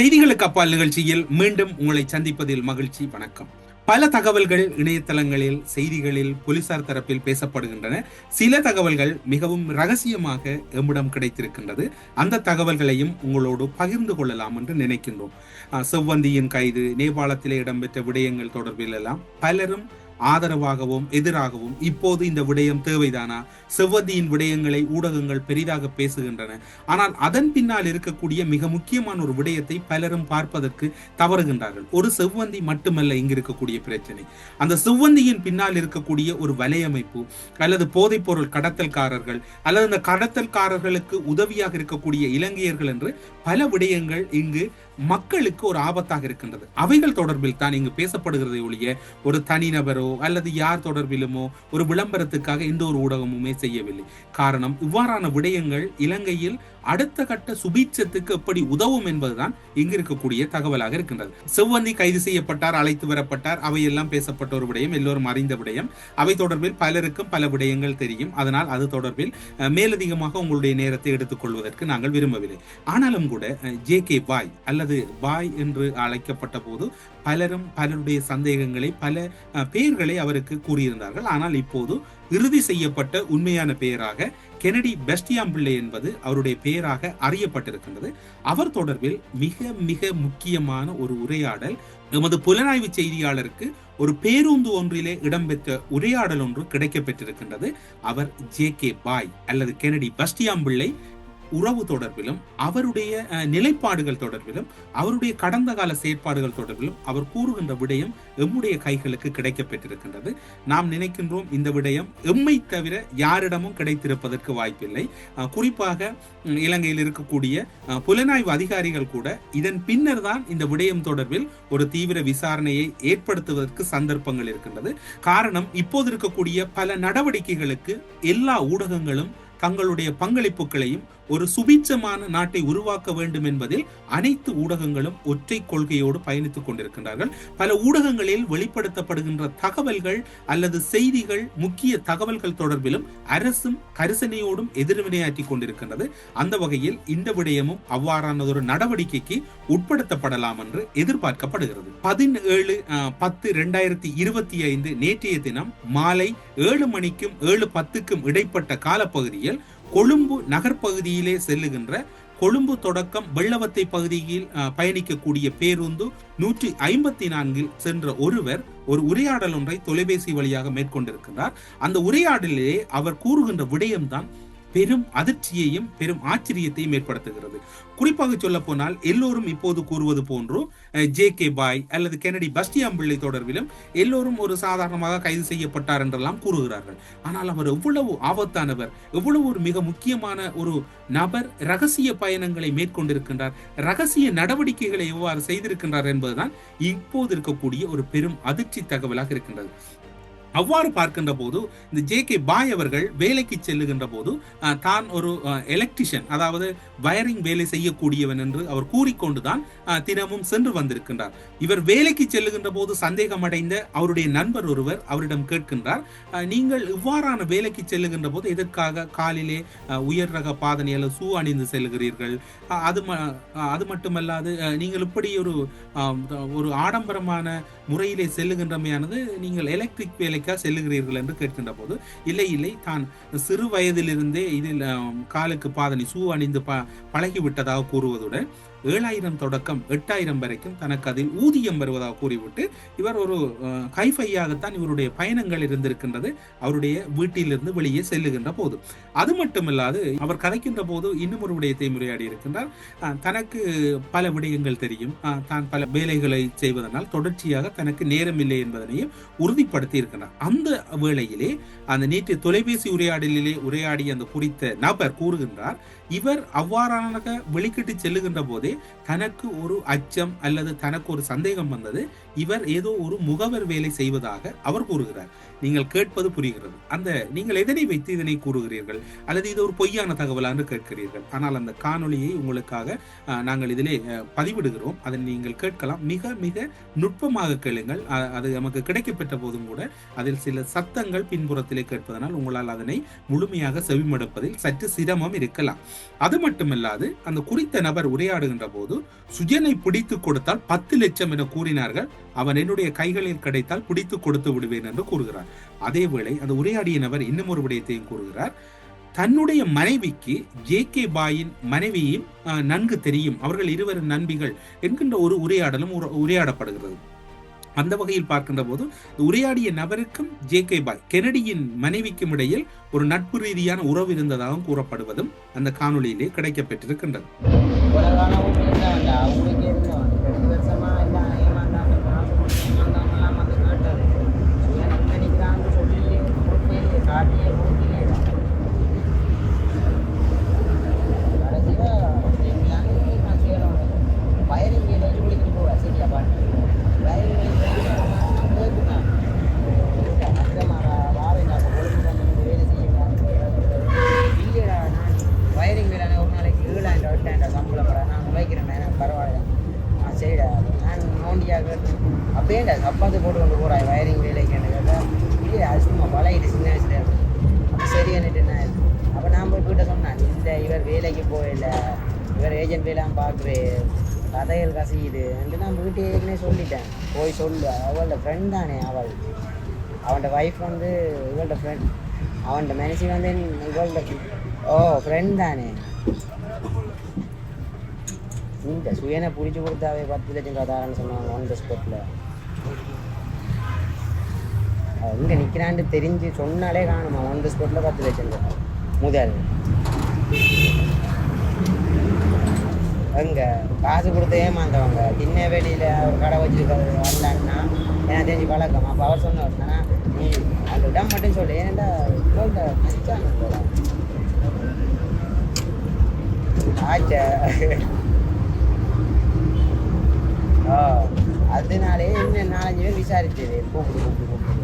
செய்திகளுக்கு அப்பால் நிகழ்ச்சியில் மீண்டும் உங்களை சந்திப்பதில் மகிழ்ச்சி வணக்கம். பல தகவல்கள் இணையதளங்களில் செய்திகளில் போலீசார் தரப்பில் பேசப்படுகின்றன. சில தகவல்கள் மிகவும் ரகசியமாக எம்மிடம் கிடைத்திருக்கின்றது. அந்த தகவல்களையும் உங்களோடு பகிர்ந்து கொள்ளலாம் என்று நினைக்கின்றோம். செவ்வந்தியின் கைது நேபாளத்திலே இடம்பெற்ற விடயங்கள் தொடர்பில் எல்லாம் பலரும் ஆதரவாகவும் எதிராகவும் இப்போது இந்த விடயம் தேவைதானா? செவ்வந்தியின் விடயங்களை ஊடகங்கள் பெரிதாக பேசுகின்றன. ஆனால் அதன் பின்னால் இருக்கக்கூடிய மிக முக்கியமான ஒரு விடயத்தை பலரும் பார்ப்பதற்கு தவறுகின்றார்கள். ஒரு செவ்வந்தி மட்டுமல்ல இங்கு இருக்கக்கூடிய பிரச்சனை. அந்த செவ்வந்தியின் பின்னால் இருக்கக்கூடிய ஒரு வலையமைப்பு அல்லது போதைப்பொருள் கடத்தல்காரர்கள் அல்லது அந்த கடத்தல்காரர்களுக்கு உதவியாக இருக்கக்கூடிய இலங்கையர்கள் என்று பல விடயங்கள் இங்கு மக்களுக்கு ஒரு ஆபத்தாக இருக்கின்றது. அவைகள் தொடர்பில் தான் இங்கு பேசப்படுகிறதை ஒழிய ஒரு தனிநபரோ அல்லது யார் தொடர்பிலுமோ ஒரு விளம்பரத்துக்காக எந்த ஒரு ஊடகமுமே செய்யவில்லை. காரணம் இவ்வாறான விடயங்கள் இலங்கையில் அடுத்த கட்ட சுபீட்சத்துக்கு எப்படி உதவும் என்பதுதான் இங்கு இருக்கக்கூடிய தகவலாக இருக்கின்றது. செவ்வந்தி கைது செய்யப்பட்டார் அழைத்து வரப்பட்டார் அவையெல்லாம் பேசப்பட்ட ஒரு விடயம் எல்லோரும் அறிந்த விடயம். அவை தொடர்பில் பலருக்கும் பல விடயங்கள் தெரியும். அதனால் அது தொடர்பில் அஹ், மேலதிகமாக உங்களுடைய நேரத்தை எடுத்துக்கொள்வதற்கு நாங்கள் விரும்பவில்லை. ஆனாலும் கூட ஜே கே பாய் அல்லது பாய் என்று அழைக்கப்பட்ட போது பலரும் பலருடைய சந்தேகங்களை பல பெயர்களை அவருக்கு கூறியிருந்தார்கள். ஆனால் இப்போது இறுதி செய்யப்பட்ட உண்மையான பெயராக கெனடி பெஸ்டியாம் பிள்ளை என்பது அவருடைய பெயராக அறியப்பட்டிருக்கின்றது. அவர் தொடர்பில் மிக மிக முக்கியமான ஒரு உரையாடல் எமது புலனாய்வு செய்தியாளருக்கு ஒரு பேருந்து ஒன்றிலே இடம்பெற்ற உரையாடல் ஒன்று கிடைக்கப்பெற்றிருக்கின்றது. அவர் ஜே கே பாய் அல்லது கெனடி பஸ்டியாம் பிள்ளை உறவு தொடர்பிலும் அவருடைய நிலைப்பாடுகள் தொடர்பிலும் அவருடைய கடந்த கால செயற்பாடுகள் தொடர்பிலும் அவர் கூறுகின்ற விடயம் எம்முடைய கைகளுக்கு கிடைக்கப்பெற்றிருக்கின்றது நாம் நினைக்கின்றோம் இந்த விடயம் எம்மை தவிர யாரிடமும் கிடைத்திருப்பதற்கு வாய்ப்பில்லை. குறிப்பாக இலங்கையில் இருக்கக்கூடிய புலனாய்வு அதிகாரிகள் கூட இதன் பின்னர் தான் இந்த விடயம் தொடர்பில் ஒரு தீவிர விசாரணையை ஏற்படுத்துவதற்கு சந்தர்ப்பங்கள் இருக்கின்றது. காரணம் இப்போது இருக்கக்கூடிய பல நடவடிக்கைகளுக்கு எல்லா ஊடகங்களும் தங்களுடைய பங்களிப்புகளையும் ஒரு சுபீட்சமான நாட்டை உருவாக்க வேண்டும் என்பதில் அனைத்து ஊடகங்களும் ஒற்றை கொள்கையோடு பயணித்துக் கொண்டிருக்கின்றார்கள். பல ஊடகங்களில் வெளிப்படுத்தப்படுகின்ற தகவல்கள் அல்லது செய்திகள் முக்கிய தகவல்கள் தொடர்பிலும் அரசும் கரிசனையோடும் எதிர்வினையாற்றி கொண்டிருக்கின்றது. அந்த வகையில் இந்த விடயமும் அவ்வாறானதொரு நடவடிக்கைக்கு உட்படுத்தப்படலாம் என்று எதிர்பார்க்கப்படுகிறது. பதினேழு பத்து இரண்டாயிரத்தி இருபத்தி ஐந்து நேற்றைய தினம் மாலை ஏழு மணிக்கும் ஏழு பத்துக்கும் இடைப்பட்ட காலப்பகுதியில் கொழும்பு நகர்ப்பகுதியிலே செல்லுகின்ற கொழும்பு தொடக்கம் வெள்ளவத்தை பகுதியில் அஹ், பயணிக்கக்கூடிய பேருந்து நூற்றி ஐம்பத்தி நான்கில் சென்ற ஒருவர் ஒரு உரையாடல் ஒன்றை தொலைபேசி வழியாக மேற்கொண்டிருக்கிறார். அந்த உரையாடலிலே அவர் கூறுகின்ற விடயம்தான் பெரும் அதிர்ச்சியையும் பெரும் ஆச்சரியத்தையும் ஏற்படுத்துகிறது. குறிப்பாக சொல்ல போனால் எல்லோரும் இப்போது கூறுவது போன்றோ ஜே கே பாய் அல்லது கெனடி பஸ்டியாம் பிள்ளை தொடர்பிலும் எல்லோரும் ஒரு சாதாரணமாக கைது செய்யப்பட்டார் என்றெல்லாம் கூறுகிறார்கள். ஆனால் அவர் எவ்வளவு ஆபத்தானவர் எவ்வளவு ஒரு மிக முக்கியமான ஒரு நபர் ரகசிய பயணங்களை மேற்கொண்டிருக்கின்றார் ரகசிய நடவடிக்கைகளை எவ்வாறு செய்திருக்கின்றார் என்பதுதான் இப்போது இருக்கக்கூடிய ஒரு பெரும் அதிர்ச்சி தகவலாக இருக்கின்றது. அவ்வாறு பார்க்கின்ற போது இந்த ஜே கே பாய் அவர்கள் வேலைக்கு செல்லுகின்ற போது தான் ஒரு எலக்ட்ரிஷியன் அதாவது வயரிங் வேலை செய்யக்கூடியவன் என்று அவர் கூறிக்கொண்டுதான் தினமும் சென்று வந்திருக்கின்றார். இவர் வேலைக்கு செல்லுகின்ற போது சந்தேகமடைந்த அவருடைய நண்பர் ஒருவர் அவரிடம் கேட்கின்றார் நீங்கள் இவ்வாறான வேலைக்கு செல்லுகின்ற போது எதற்காக காலிலே உயர் ரக பாதனை அல்லது அணிந்து செல்கிறீர்கள் அது ம- அது மட்டுமல்லாது நீங்கள் இப்படி ஒரு ஒரு ஆடம்பரமான முறையிலே செல்லுகின்றமையானது நீங்கள் எலக்ட்ரிக் வேலை வேலைக்கா செல்லுகிறீர்கள் என்று கேட்கின்ற போது இல்லை இல்லை தான். சிறு வயதிலிருந்தே இதில் காலுக்கு பாதணி சூ அணிந்து ப பழகிவிட்டதாக கூறுவதுடன் ஏழாயிரம் தொடக்கம் எட்டாயிரம் வரைக்கும் தனக்கு அதில் ஊதியம் வருவதாக கூறிவிட்டு இவர் ஒரு கைஃபையாகத்தான் இவருடைய பயணங்கள் இருந்திருக்கின்றது அவருடைய வீட்டிலிருந்து வெளியே செல்லுகின்ற போது. அது மட்டுமில்லாது அவர் கதைக்கின்ற போது இன்னும் ஒரு விடயத்தை முறையாடி இருக்கின்றார். தனக்கு பல விடயங்கள் தெரியும். தான் பல வேலைகளை செய்வதனால் தொடர்ச்சியாக தனக்கு நேரம் இல்லை என்பதனையும் உறுதிப்படுத்தி இருக்கின்றார். அந்த வேளையிலே அந்த நேற்று தொலைபேசி உரையாடலிலே உரையாடிய அந்த குறித்த நபர் கூறுகின்றார் இவர் அவ்வாறான வெளிக்கிட்டு செல்லுகின்ற போதே தனக்கு ஒரு அச்சம் அல்லது தனக்கு ஒரு சந்தேகம் வந்தது இவர் ஏதோ ஒரு முகவர் வேலை செய்வதாக அவர் கூறுகிறார். நீங்கள் கேட்பது புரிகிறது. அந்த நீங்கள் எதனை வைத்து இதனை கூறுகிறீர்கள்? அல்லது இது ஒரு பொய்யான தகவலா என்று கேட்கிறீர்கள். ஆனால் அந்த காணொலியை உங்களுக்காக நாங்கள் இதிலே பதிவிடுகிறோம். அதை நீங்கள் கேட்கலாம். மிக மிக நுட்பமாக கேளுங்கள். அது நமக்கு கிடைக்கப்பெற்ற போதும் கூட அதில் சில சத்தங்கள் பின்புறத்திலே கேட்பதனால் உங்களால் அதனை முழுமையாக செவிமடுப்பதில் சற்று சிரமம் இருக்கலாம். அது மட்டுமல்லாது அந்த குறித்த நபர் உரையாடுகின்ற போது சுஜனை பிடித்து கொடுத்தால் பத்து லட்சம் என கூறினார்கள். அவன் என்னுடைய கைகளில் கிடைத்தால் பிடித்து கொடுத்து விடுவேன் என்று கூறுகிறார் அதேவேளை அந்த உரையாடிய நபர் இன்னும் ஒரு விடயத்தையும் கூறுகிறார். தன்னுடைய மனைவிக்கு ஜே கே பாயின் மனைவியும் நன்கு தெரியும். அவர்கள் இருவரும் நண்பிகள் என்கின்ற ஒரு உரையாடலும் உரையாடப்படுகிறது. அந்த வகையில் பார்க்கின்ற போது உரையாடிய நபருக்கும் ஜே கே பாய் கெனடியின் மனைவிக்கும் இடையில் ஒரு நட்பு ரீதியான உறவு இருந்ததாகவும் கூறப்படுவதும் அந்த காணொளியிலே கிடைக்கப்பெற்றிருக்கின்றது உலகானவும் இருந்தாங்க அவங்களுக்கே இருந்தவன் ரெண்டு வருஷமா எல்லாம் ஏமாந்தாங்க காசு கொடுத்து ஏமாந்தாங்கலாம் வந்து கேட்டது இவன் எங்க நிற்கிறான்னு சொல்லி கொடுத்தே காட்டியே கொடுக்கலே கடைசியில் எங்களான்னு நான் செய்யணும் வயரிங் வேலைக்கு விളിக்கிட்டு போவேன் சரியா பாட்டு வயரிங் வேலை கேட்குறேன் வாரேன் நான் ஒழுங்கு பண்ணி வேலை செய்யலாம் இல்லைடா நான் வயரிங் வேலை ஒரு நாளைக்கு ஏழாயிரம் எட்டாயிரம் சம்பளம் பட. நான் உழைக்கிறேன் எனக்கு பரவாயில்ல. ஆ சரிடா நான் நோண்டியாக அப்படியேடா சப்பாத்து போட்டு கொண்டு போகிறாய் வயரிங் வேலைக்கு எனக்கு கேட்டால் இல்லையா அது சும்மா பழகிட்டு சின்ன வயசுல. அப்போ சரி என்னட்டு நான் அப்போ நான் போய் வீட்டை சொன்னேன் இந்த இவர் வேலைக்கு போயில இவர் ஏஜென்ட் வேலாம் பார்க்குறே கதைகள் கசியுது. என்று நான் வீட்டு ஏற்கனவே சொல்லிட்டேன். போய் சொல்லு அவளோட ஃப்ரெண்ட் தானே அவள். அவனோட ஒய்ஃப் வந்து இவளோட ஃப்ரெண்ட் அவன்கிட்ட மனசி வந்து இவளோட ஓ ஃப்ரெண்ட் தானே. இந்த சுயனை பிடிச்சி கொடுத்தாவே பத்து லட்சம் கதாரன்னு சொன்னாங்க ஆன் த ஸ்பாட்டில் இங்கே நிற்கிறான்னு தெரிஞ்சு சொன்னாலே காணுமா? ஆன் த ஸ்பாட்டில் பத்து லட்சம் முதல். அங்கே காசு கொடுத்து ஏமாந்தவங்க. திண்ண வெளியில் ஒரு கடை வச்சுருக்காரு வரலான்னா எனக்கு தெரிஞ்சு பழக்கம். அப்போ அவர் சொன்னார் நீ அந்த இடம் மட்டும் சொல்லு. ஏன்டா இவள்கிட்ட ஆச்சா. ஓ அதனாலே இன்னும் நாலஞ்சு பேர் விசாரிச்சது கூப்பிடு கூப்பிடு கூப்பிடு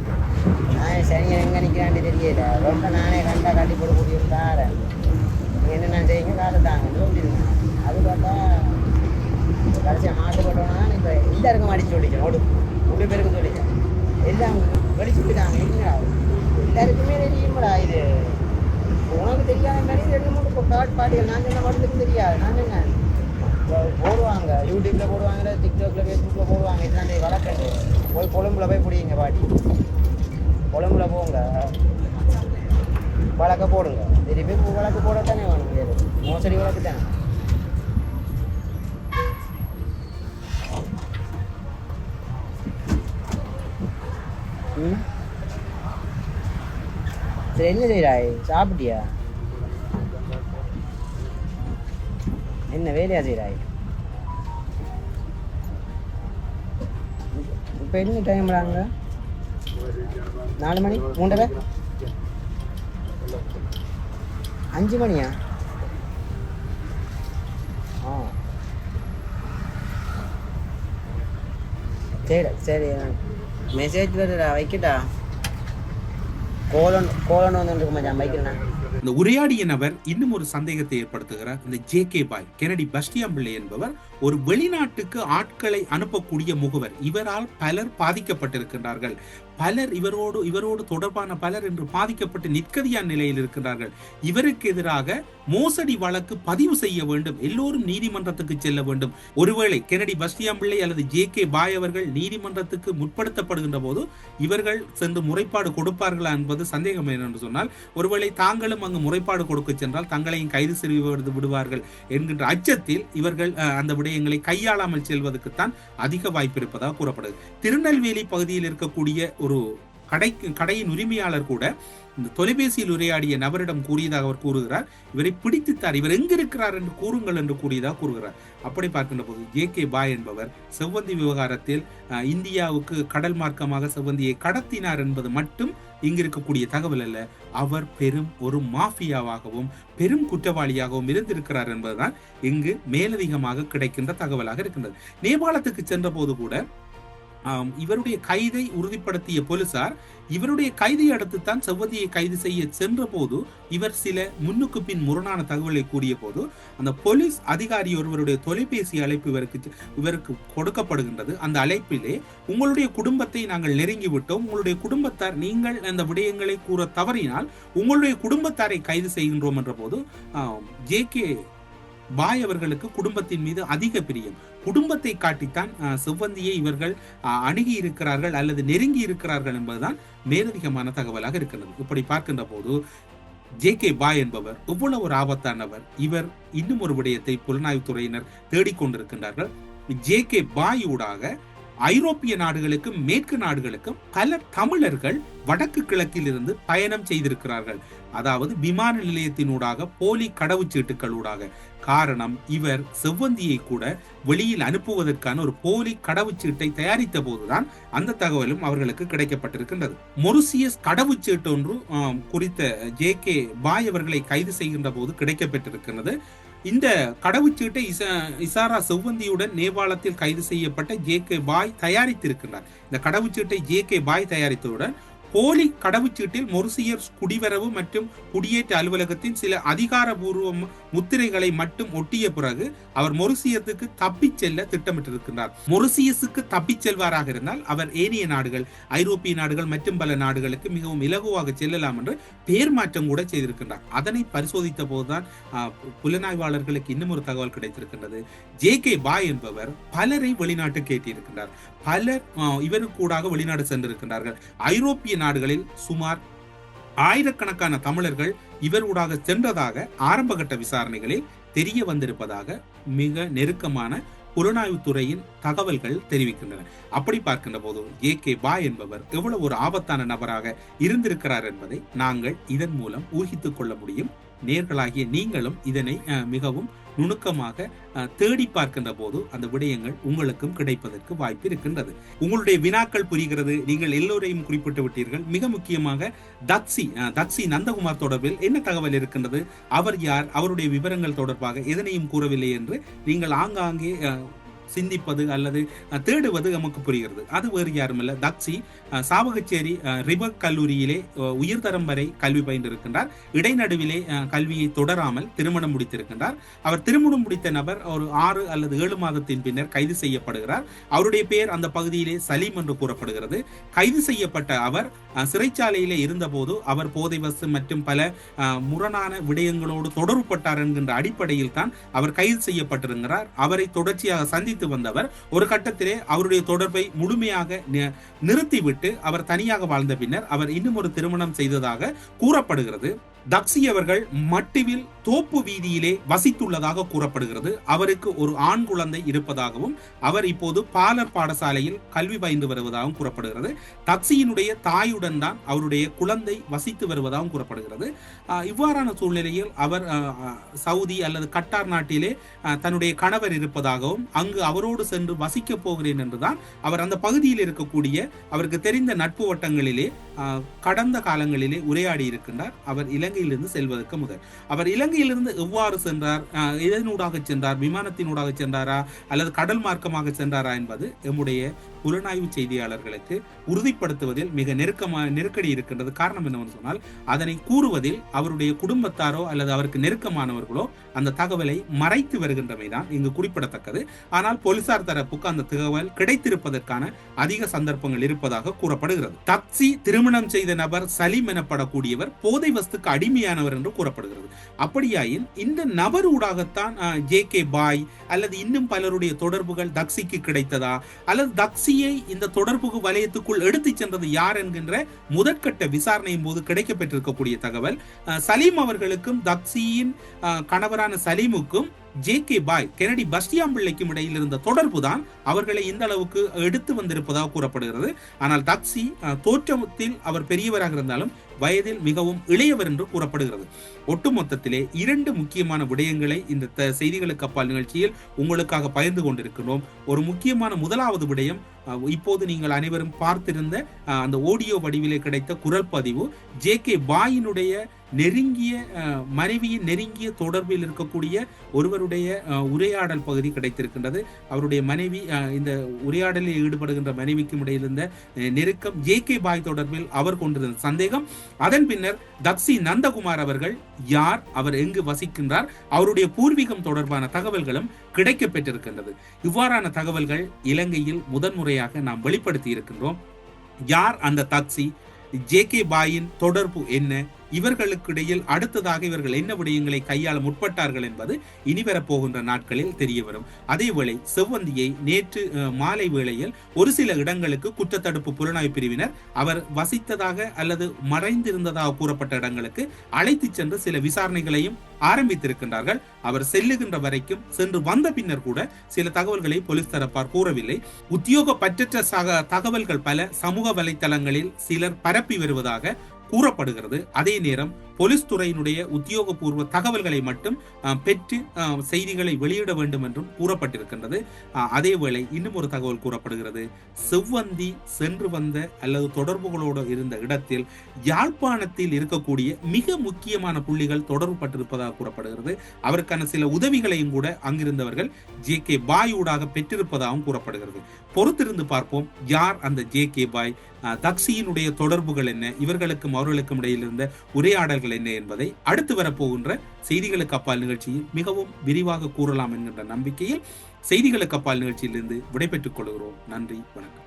நான் சரிங்க எங்கே நிற்கிறான்னு தெரியல. ரொம்ப நானே கண்டா காட்டி போட்டு கூட்டி தாரேன் என்ன நான் செய்யுங்க காலை தாங்க. சொல்லியிருக்கேன் அது பார்த்தா கடைசியாக மாட்டு போட்டோன்னா இப்போ எல்லாருக்கும் அடிச்சு சொல்லிச்சேன் ஓடு மூணு பேருக்கு சொல்லிச்சேன் எல்லாம் வெளிச்சு போயிட்டாங்க என்ன எல்லாருக்குமே தெரியும்டா இது. உனக்கு தெரியாத மாதிரி ரெண்டு மூணு காட் பாட்டிகள் நான் சொன்ன மட்டும் தெரியாது. நான் என்ன போடுவாங்க. யூடியூப்ல போடுவாங்க டிக்டாக்ல ஃபேஸ்புக்கில் போடுவாங்க. இதுதான் இந்த வழக்கண்டு போய் கொழும்புல போய் பிடிங்க பாட்டி. கொழும்புல போங்க. வழக்க போடுங்க. திருப்பி வழக்கு போட தானே வேணும். இது மோசடி வழக்கு தானே ம்? சரி என்ன செய்கிறாய் சாப்பிட்டியா? என்ன வேலையா செய்கிறாய் இப்போ என்ன டைம்லாங்க நாலு மணி? மூன்றரை? அஞ்சு மணியா? ஆ. சரி சரி. மெசேஜ் வருடா வைக்கட்டா? கோலன் கோலன் வந்து மச்சான் வைக்கிறேண்ணா இந்த உரையாடிய நபர் இன்னும் ஒரு சந்தேகத்தை ஏற்படுத்துகிறார். இந்த J K Bhai Kennedy Bastiampillai என்பவர் ஒரு வெளிநாட்டுக்கு ஆட்களை அனுப்பக்கூடிய முகவர். இவரால் பலர் பாதிக்கப்பட்டிருக்கின்றார்கள். பலர் இவரோடு இவரோடு தொடர்பான பலர் என்று பாதிக்கப்பட்டு நிற்கதியான நிலையில் இருக்கின்றார்கள். இவருக்கு எதிராக மோசடி வழக்கு பதிவு செய்ய வேண்டும். எல்லோரும் நீதிமன்றத்துக்கு செல்ல வேண்டும். ஒருவேளை கெனடி பஸ்டியாம்பிள்ளை அல்லது ஜே கே பாய் அவர்கள் நீதிமன்றத்துக்கு முற்படுத்தப்படுகின்ற போது இவர்கள் சென்று முறைப்பாடு கொடுப்பார்களா என்பது சந்தேகம் என்று சொன்னால் ஒருவேளை தாங்களும் அங்கு முறைப்பாடு கொடுக்க சென்றால் தங்களையும் கைது செய்து விடுவார்கள் என்கின்ற அச்சத்தில் இவர்கள் அந்த விடயங்களை கையாளாமல் செல்வதற்குத்தான் அதிக வாய்ப்பு இருப்பதாக கூறப்படுது திருநெல்வேலி பகுதியில் இருக்கக்கூடிய ஒரு கடை கடையின் உரிமையாளர் கூட இந்த தொலைபேசியில் உரையாடிய நபரிடம் கூறியதாக அவர் கூறுகிறார். இவரை பிடித்துத்தார். இவர் எங்கிருக்கிறார் என்று கூறுங்கள் என்று கூறியதாக கூறுகிறார். அப்படி பார்க்கின்ற போது ஜே கே பாய் என்பவர் செவ்வந்தி விவகாரத்தில் இந்தியாவுக்கு கடல் மார்க்கமாக செவ்வந்தியை கடத்தினார் என்பது மட்டும் இங்கிருக்கக்கூடிய தகவல் அல்ல. அவர் பெரும் ஒரு மாஃபியாவாகவும் பெரும் குற்றவாளியாகவும் இருந்திருக்கிறார் என்பதுதான் இங்கு மேலதிகமாக கிடைக்கின்ற தகவலாக இருக்கின்றது. நேபாளத்துக்கு சென்ற போது கூட இவருடைய கைதை உறுதிப்படுத்திய போலீசார் இவருடைய கைதை அடுத்து தான் செவ்வதியை கைது செய்ய சென்ற போது இவர் சில முன்னுக்கு பின் முரணான தகவலை கூறிய போது அந்த போலீஸ் அதிகாரி ஒருவருடைய தொலைபேசி அழைப்பு இவருக்கு இவருக்கு கொடுக்கப்படுகின்றது. அந்த அழைப்பிலே உங்களுடைய குடும்பத்தை நாங்கள் நெருங்கி விட்டோம் உங்களுடைய குடும்பத்தார் நீங்கள் அந்த விடயங்களை கூற தவறினால் உங்களுடைய குடும்பத்தாரை கைது செய்கின்றோம் என்ற போது ஜே கே பாய் அவர்களுக்கு குடும்பத்தின் மீது அதிக பிரியம். குடும்பத்தை காட்டித்தான் செவ்வந்தியை இவர்கள் அணுகி இருக்கிறார்கள் அல்லது நெருங்கி இருக்கிறார்கள் என்பதுதான் மேலதிகமான தகவலாக இருக்கிறது இப்படி பார்க்கின்ற போது ஜே கே பாய் என்பவர் எவ்வளவு ஒரு ஆபத்தானவர். இவர் இன்னும் ஒரு விடயத்தை புலனாய்வுத்துறையினர் தேடிக்கொண்டிருக்கின்றார்கள் ஜே கே பாய் ஊடாக ஐரோப்பிய நாடுகளுக்கும் மேற்கு நாடுகளுக்கும் பல தமிழர்கள் வடக்கு கிழக்கில் இருந்து பயணம் செய்திருக்கிறார்கள். அதாவது விமான நிலையத்தினூடாக போலி கடவுச்சீட்டுகளூடாக காரணம் இவர் செவ்வந்தியை கூட வெளியில் அனுப்புவதற்கான ஒரு போலி கடவுச்சீட்டை தயாரித்த போதுதான் அந்த தகவலும் அவர்களுக்கு கிடைக்கப்பட்டிருக்கின்றது. மொரிசியஸ் கடவுச்சீட்டு ஒன்று குறித்த ஜே கே பாய் அவர்களை கைது செய்கின்ற போது கிடைக்கப்பட்டிருக்கிறது இந்த கடவுச்சீட்டை இசா இசாரா செவ்வந்தியுடன் நேபாளத்தில் கைது செய்யப்பட்ட ஜே கே பாய் தயாரித்திருக்கின்றார். இந்த கடவுச்சீட்டை ஜே கே பாய் தயாரித்தவுடன் போலி கடவுச்சீட்டில் மொரிசியஸ் குடிவரவு மற்றும் குடியேற்ற அலுவலகத்தின் சில அதிகாரபூர்வ முத்திரைகளை மட்டும் ஒட்டிய பிறகு அவர் மொரிசியத்துக்கு தப்பிச் செல்ல திட்டமிட்டிருக்கிறார் மொரிசியஸுக்கு தப்பிச் செல்வாராக இருந்தால் அவர் ஏனைய நாடுகள் ஐரோப்பிய நாடுகள் மற்றும் பல நாடுகளுக்கு மிகவும் இலகுவாக செல்லலாம் என்று பெயர் மாற்றம் கூட செய்திருக்கின்றார். அதனை பரிசோதித்த போதுதான் புலனாய்வாளர்களுக்கு இன்னும் ஒரு தகவல் கிடைத்திருக்கின்றது. ஜே கே பாய் என்பவர் பலரை வெளிநாட்டுக்கு ஏற்றியிருக்கின்றார். பலர் ஆஹ், இவருக்கு கூடாக வெளிநாடு சென்றிருக்கின்றார்கள். ஐரோப்பிய நாடுகளில் சுமார் ஆயிரக்கணக்கான தமிழர்கள் இவர் ஊடாக சென்றதாக ஆரம்பகட்ட விசாரணைகளில் தெரிய வந்திருப்பதாக மிக நெருக்கமான புலனாய்வுத்துறையின் தகவல்கள் தெரிவிக்கின்றன. அப்படி பார்க்கின்ற போது ஏ கே பா என்பவர் எவ்வளவு ஒரு ஆபத்தான நபராக இருந்திருக்கிறார் என்பதை நாங்கள் இதன் மூலம் ஊகித்துக் கொள்ள முடியும். நேர்களாகிய நீங்களும் இதனை மிகவும் நுணுக்கமாக தேடி பார்க்கின்ற போது அந்த விடயங்கள் உங்களுக்கும் கிடைப்பதற்கு வாய்ப்பு இருக்கின்றது. உங்களுடைய வினாக்கள் புரிகிறது. நீங்கள் எல்லோரையும் குறிப்பிட்டு விட்டீர்கள். மிக முக்கியமாக தத்சி அஹ், நந்தகுமார் தொடர்பில் என்ன தகவல் இருக்கின்றது? அவர் யார்? அவருடைய விவரங்கள் தொடர்பாக எதனையும் கூறவில்லை என்று நீங்கள் ஆங்காங்கே சிந்திப்பது அல்லது தேடுவது நமக்கு புரிகிறது. அது வேறு யாரும் இல்லை தக்ஷி சாவகச்சேரி ரிபக் கல்லூரியிலே அஹ், உயர்தரம் வரை கல்வி பயின்றிருக்கின்றார். இடைநடுவிலே கல்வியை தொடராமல் திருமணம் முடித்திருக்கின்றார். அவர் திருமணம் முடித்த நபர் ஒரு ஆறு அல்லது ஏழு மாதத்தின் பின்னர் கைது செய்யப்படுகிறார். அவருடைய பெயர் அந்த பகுதியிலே சலீம் என்று கூறப்படுகிறது. கைது செய்யப்பட்ட அவர் சிறைச்சாலையிலே இருந்தபோது அவர் போதை வசு மற்றும் பல முரணான விடயங்களோடு தொடர்புபட்டார் என்கின்ற அடிப்படையில் தான் அவர் கைது செய்யப்பட்டிருக்கிறார். அவரை தொடர்ச்சியாக சந்தி சந்தித்து வந்தவர் ஒரு கட்டத்திலே அவருடைய தொடர்பை முழுமையாக நிறுத்திவிட்டு அவர் தனியாக வாழ்ந்த பின்னர் அவர் இன்னும் ஒரு திருமணம் செய்ததாக கூறப்படுகிறது. தக்சி அவர்கள் மட்டுவில் தோப்பு வீதியிலே வசித்துள்ளதாக கூறப்படுகிறது. அவருக்கு ஒரு ஆண் குழந்தை இருப்பதாகவும் அவர் இப்போது பாலர் பாடசாலையில் கல்வி பயின்று வருவதாகவும் கூறப்படுகிறது. தக்சியினுடைய தாயுடன் தான் அவருடைய குழந்தை வசித்து வருவதாகவும் கூறப்படுகிறது. இவ்வாறான சூழ்நிலையில் அவர் சவுதி அல்லது கட்டார் நாட்டிலே தன்னுடைய கணவர் இருப்பதாகவும் அங்கு அவரோடு சென்று வசிக்கப் போகிறேன் என்றுதான் அவர் அந்த பகுதியில் இருக்கக்கூடிய அவருக்கு தெரிந்த நட்பு வட்டங்களிலே கடந்த காலங்களிலே உரையாடி இருக்கின்றார். அவர் இலங்கையிலிருந்து செல்வதற்கு முதல். அவர் இலங்கையிலிருந்து எவ்வாறு சென்றார்? இதனூடாக எதனூடாக சென்றார்? விமானத்தினூடாக சென்றாரா? அல்லது கடல் மார்க்கமாக சென்றாரா என்பது எம்முடைய புலனாய்வு செய்தியாளர்களுக்கு உறுதிப்படுத்துவதில் மிக நெருக்கமாக நெருக்கடி இருக்கின்றது. காரணம் என்னவென்று சொன்னால் அதனை கூறுவதில் அவருடைய குடும்பத்தாரோ அல்லது அவருக்கு நெருக்கமானவர்களோ அந்த தகவலை மறைத்து வருகின்றமைதான் இங்கு குறிப்பிடத்தக்கது. ஆனால் போலீசார் தரப்புக்கு அந்த தகவல் கிடைத்திருப்பதற்கான அதிக சந்தர்ப்பங்கள் இருப்பதாக கூறப்படுகிறது. தப்சி திருமணம் செய்த நபர் சலீம் எனப்படக்கூடியவர் போதை வஸ்துக்கு அடிமையானவர் என்று கூறப்படுகிறது. அப்படியாயின் இந்த நபர் ஊடாகத்தான் ஜே கே பாய் அல்லது இன்னும் பலருடைய தொடர்புகள் தக்சிக்கு கிடைத்ததா? அல்லது தக்சியை இந்த தொடர்பு வலயத்துக்குள் எடுத்து சென்றது யார் என்கின்ற முதற்கட்ட விசாரணையின் போது கிடைக்கப்பெற்றிருக்கக்கூடிய தகவல் சலீம் அவர்களுக்கும் தக்சியின் கணவரான சலீமுக்கும் ஜே கே பாய் கெனடி பஸ்டியாம்பிள்ளைக்கும் இடையில் இருந்த தொடர்பு தான் அவர்களை இந்த அளவுக்கு எடுத்து வந்திருப்பதாக கூறப்படுகிறது. ஆனால் தக்சி தோற்றத்தில் அவர் பெரியவராக இருந்தாலும் வயதில் மிகவும் இளையவர் என்று கூறப்படுகிறது. ஒட்டுமொத்தத்திலே இரண்டு முக்கியமான விடயங்களை இந்த த- செய்திகளுக்கு அப்பால் நிகழ்ச்சியில் உங்களுக்காக பகிர்ந்து கொண்டிருக்கிறோம் ஒரு முக்கியமான முதலாவது விடயம் இப்போது நீங்கள் அனைவரும் பார்த்திருந்த அந்த ஆடியோ வடிவிலே கிடைத்த குரல் பதிவு ஜே கே பாயினுடைய நெருங்கிய மனைவியின் நெருங்கிய தொடர்பில் இருக்கக்கூடிய ஒருவருடைய உரையாடல் பகுதி கிடைத்திருக்கின்றது. அவருடைய மனைவி இந்த உரையாடலில் ஈடுபடுகின்ற மனைவிக்கும் இடையிலிருந்த நெருக்கம் ஜே கே பாய் தொடர்பில் அவர் கொண்டிருந்த சந்தேகம் அதன் பின்னர் தக்சி நந்தகுமார் அவர்கள் யார் அவர் எங்கு வசிக்கின்றார் அவருடைய பூர்வீகம் தொடர்பான தகவல்களும் கிடைக்க பெற்றிருக்கின்றது இவ்வாறான தகவல்கள் இலங்கையில் முதன்முறையாக நாம் வெளிப்படுத்தி இருக்கின்றோம். யார் அந்த தக்சி ஜே கே பாயின் தொடர்பு என்ன? இவர்களுக்கு இடையில் அடுத்ததாக இவர்கள் என்ன விடயங்களை கையாள முற்பட்டார்கள் என்பது இனி வரப்போகின்ற நாட்களில் தெரிய வரும் அதேவேளை செவ்வந்தியை நேற்று மாலை வேளையில் ஒரு சில இடங்களுக்கு குற்றத்தடுப்பு புலனாய்வு பிரிவினர் அவர் வசித்ததாக அல்லது மறைந்திருந்ததாக கூறப்பட்ட இடங்களுக்கு அழைத்து சென்று சில விசாரணைகளையும் ஆரம்பித்திருக்கின்றார்கள். அவர் செல்லுகின்ற வரைக்கும் சென்று வந்த பின்னர் கூட சில தகவல்களை போலீஸ் தரப்பார் கூறவில்லை. உத்தியோகப்பற்றற்ற சக தகவல்கள் பல சமூக வலைத்தளங்களில் சிலர் பரப்பி வருவதாக கூறப்படுகிறது. அதே நேரம் போலீஸ் துறையினுடைய உத்தியோகபூர்வ தகவல்களை மட்டும் பெற்று செய்திகளை வெளியிட வேண்டும் என்றும் கூறப்பட்டிருக்கின்றது. அதேவேளை இன்னும் ஒரு தகவல் கூறப்படுகிறது. செவ்வந்தி சென்று வந்த அல்லது தொடர்புகளோடு இருந்த இடத்தில் யாழ்ப்பாணத்தில் இருக்கக்கூடிய மிக முக்கியமான புள்ளிகள் தொடர்பு பட்டிருப்பதாக கூறப்படுகிறது. அவருக்கான சில உதவிகளையும் கூட அங்கிருந்தவர்கள் ஜே கே பாய் பெற்றிருப்பதாகவும் கூறப்படுகிறது. பொறுத்திருந்து பார்ப்போம். யார் அந்த ஜே கே பாய் தக்சியினுடைய தொடர்புகள் என்ன? இவர்களுக்கும் அவர்களுக்கும் இடையில் இருந்த உரையாடல்கள் என்ன என்பதை அடுத்து வரப்போகின்ற செய்திகளுக்கு அப்பால் நிகழ்ச்சியில் மிகவும் விரிவாக கூறலாம் என்கின்ற நம்பிக்கையில் செய்திகளுக்கு அப்பால் நிகழ்ச்சியிலிருந்து விடைபெற்றுக் கொள்கிறோம். நன்றி வணக்கம்.